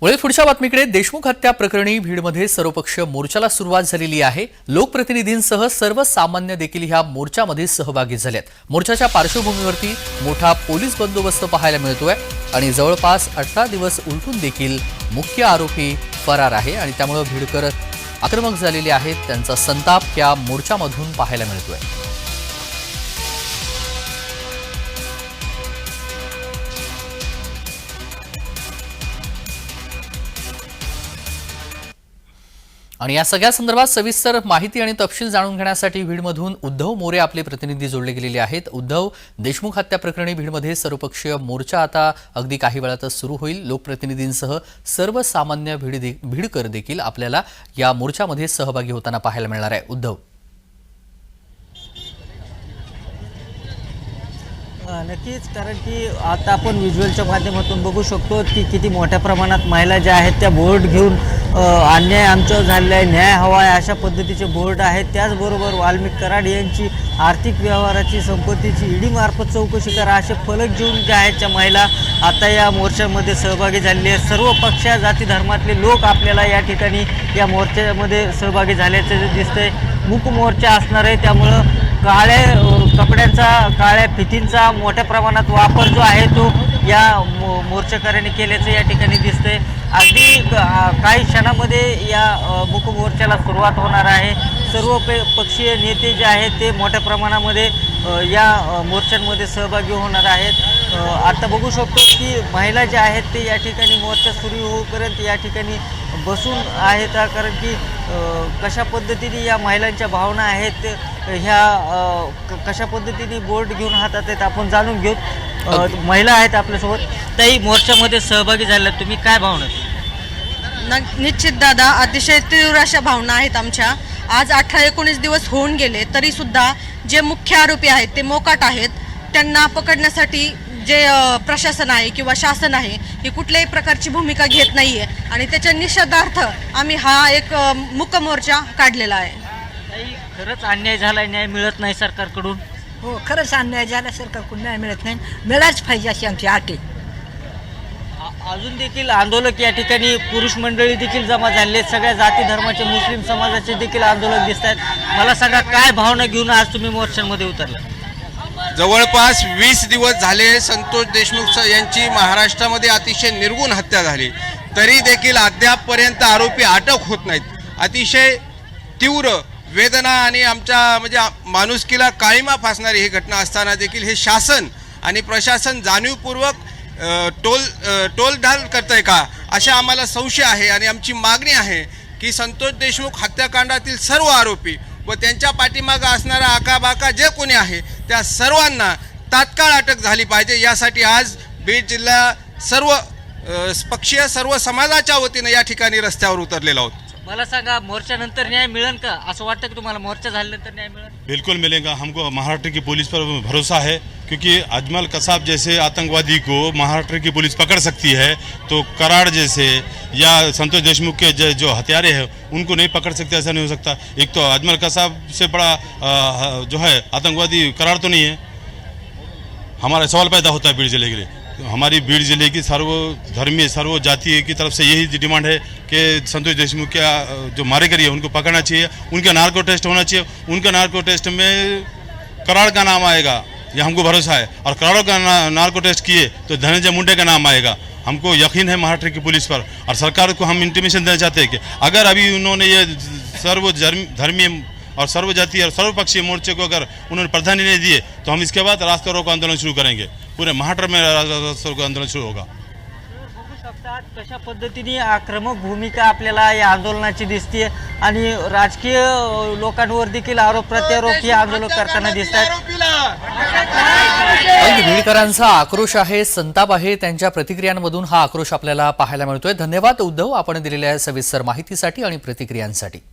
पुढे पुढच्या बातमीकडे देशमुख हत्या प्रकरणी भीडमध्ये सर्वपक्षीय मोर्चाला सुरुवात झालेली आहे. लोकप्रतिनिधींसह सर्वसामान्य देखील ह्या मोर्चामध्ये सहभागी झालेत. मोर्चाच्या पार्श्वभूमीवरती मोठा पोलीस बंदोबस्त पाहायला मिळतोय आणि जवळपास अठरा दिवस उलटून देखील मुख्य आरोपी फरार आहे आणि त्यामुळे भीडकर आक्रमक झालेले आहेत. त्यांचा संताप या मोर्चामधून पाहायला मिळतोय. आणि या सगळ्या संदर्भात सविस्तर माहिती आणि तपशील जाणून घेण्यासाठी भीडमधून उद्धव मोरे आपले प्रतिनिधी जोडले गेलेले आहेत. उद्धव देशमुख हत्या प्रकरणी भीडमध्ये सर्वपक्षीय मोर्चा आता अगदी काही वेळातच सुरू होईल. लोकप्रतिनिधींसह सर्वसामान्य भीड भीडकर देखील आपल्याला या मोर्चामध्ये सहभागी होताना पाहायला मिळणार आहे. उद्धव. नक्कीच. कारण की आता आपण व्हिज्युअलच्या माध्यमातून बघू शकतो की किती मोठ्या प्रमाणात महिला ज्या आहेत त्या बोर्ड घेऊन अन्याय आमच्यावर झालेला आहे न्याय हवा आहे अशा पद्धतीचे बोर्ड आहेत. त्याचबरोबर वाल्मिक कराड यांची आर्थिक व्यवहाराची संपत्तीची ईडी मार्फत चौकशी करा असे फलक घेऊन ज्या आहेत त्या महिला आता या मोर्चामध्ये सहभागी झालेली आहेत. सर्व पक्ष जाती धर्मातले लोक आपल्याला या ठिकाणी या मोर्चामध्ये सहभागी झाल्याचं दिसतंय. मुकमोर्चा असणार आहे त्यामुळं काळ्या कपड्यांचा काळ्या फितींचा मोठ्या प्रमाणात वापर जो आहे तो या मो मोर्चेकऱ्यांनी केल्याचं या ठिकाणी दिसतंय. अगदी काही क्षणामध्ये या अ, मोर्चाला सुरुवात होणार आहे. सर्व पे पक्षीय नेते जे आहेत ते मोठ्या प्रमाणामध्ये या मोर्चांमध्ये सहभागी होणार आहेत. आता बघू शकतो की महिला ज्या आहेत ते या ठिकाणी मोर्चा सुरू होऊपर्यंत या ठिकाणी बसून आहेत. कारण की कशा पद्धतीने या महिलांच्या भावना आहेत ह्या क- कशा पद्धतीने बोर्ड घेऊन हातात आहेत आपण जाणून घेऊ. महिला आहेत आपल्यासोबत. त्याही मोर्चामध्ये सहभागी झाल्या तुम्ही. काय भावना? न- निश्चित दादा. अतिशय तीव्र अशा भावना आहेत आमच्या. आज अठरा एकोणीस दिवस होऊन गेले तरी सुद्धा जे मुख्य आरोपी आहेत ते मोकाट आहेत. त्यांना पकडण्यासाठी जे अ, प्रशासन आहे किंवा शासन आहे ही कुठल्याही प्रकारची भूमिका घेत नाहीये. आणि त्याच्या निषेधार्थ आम्ही हा एक अ, मुक मोर्चा काढलेला आहे. ताई, खरंच अन्याय झालाय न्याय मिळत नाही सरकारकडून. हो खरंच अन्याय झाल्यासारखा कुणाला मिळत नाही. मिळाच पाहिजे अशी आमची आट अजून देखील आंदोलक या ठिकाणी पुरुष मंडळी देखील जमा झाले आहेत. सगळ्या जाती धर्माचे मुस्लिम समाजाचे देखील आंदोलक दिसत आहेत. मला सांगा काय भावना घेऊन आज तुम्ही मोर्चांमध्ये उतरला? जवळपास वीस दिवस झाले संतोष देशमुख स- यांची महाराष्ट्रामध्ये अतिशय निर्गुण हत्या झाली. तरी देखील अद्यापपर्यंत आरोपी अटक होत नाहीत. अतिशय तीव्र वेदना आणि आमच्या म्हणजे माणुसकीला काळीमा फासणारी ही घटना असताना देखील हे शासन आणि प्रशासन जाणीवपूर्वक टोल टोलढाल करत आहे का अशा आम्हाला संशय आहे आणि आमची मागणी आहे की संतोष देशमुख हत्याकांडातील सर्व आरोपी व त्यांच्या पाठीमागं असणारा आकाबाका जे कोणी आहे त्या सर्वांना तात्काळ अटक झाली पाहिजे. यासाठी आज बीड जिल्हा सर्व पक्षीय सर्व समाजाच्या वतीनं या ठिकाणी रस्त्यावर उतरलेला आहोत. मला सांगा मोर्चानंतर न्याय मिळेल का? असं वाटतं की तुम्हाला मोर्चा झाल्यानंतर न्याय मिळेल? बिल्कुल मिलेगा. हमको महाराष्ट्र की पुलिस पर भरोसा है क्योंकि अजमल कसाब जैसे आतंकवादी को महाराष्ट्र की पुलिस पकड़ सकती है तो कराड़ जैसे या संतोष देशमुख के जो, हत्यारे हैं उनको नहीं पकड़ सकते ऐसा नहीं हो सकता। एक तो अजमल कसाब से बड़ा जो है आतंकवादी कराड़ तो नहीं है। हमारा सवाल पैदा होता है बीड़ ज़िले के लिए। हमारी बीड़ ज़िले की सर्व धर्मीय सर्व जातीय की तरफ़ से यही डिमांड है कि संतोष देशमुख के जो मारे करिए उनको पकड़ना चाहिए। उनका नार्को टेस्ट होना चाहिए। उनका नार्को टेस्ट में कराड़ का नाम आएगा। ये हमको भरोसा है। और कराड़ों का ना, नार्को टेस्ट किए तो धनंजय मुंडे का नाम आएगा। हमको यकीन है महाराष्ट्र की पुलिस पर। और सरकार को हम इंटीमेशन देना चाहते हैं कि अगर अभी उन्होंने ये सर्व धर्म- धर्मीय और सर्व जातीय और सर्वपक्षीय मोर्चे को अगर उन्होंने प्राधान्य नहीं दिए तो हम इसके बाद रास्ता रोको आंदोलन शुरू करेंगे। पूरे महाराष्ट्र में आंदोलन शुरू होगा। शकतात कशा पद्धतीने आक्रमक भूमिका आपल्याला या आंदोलनाची दिसते आणि राजकीय लोकांवर देखील आरोप प्रत्यारोप हे आंदोलन करताना दिसत आहेत अगदी भीडकरांचा आक्रोश आहे संताप आहे त्यांच्या प्रतिक्रियांमधून हा आक्रोश आपल्याला पाहायला मिळतोय. धन्यवाद उद्धव आपण दिलेल्या सविस्तर माहितीसाठी आणि प्रतिक्रियांसाठी.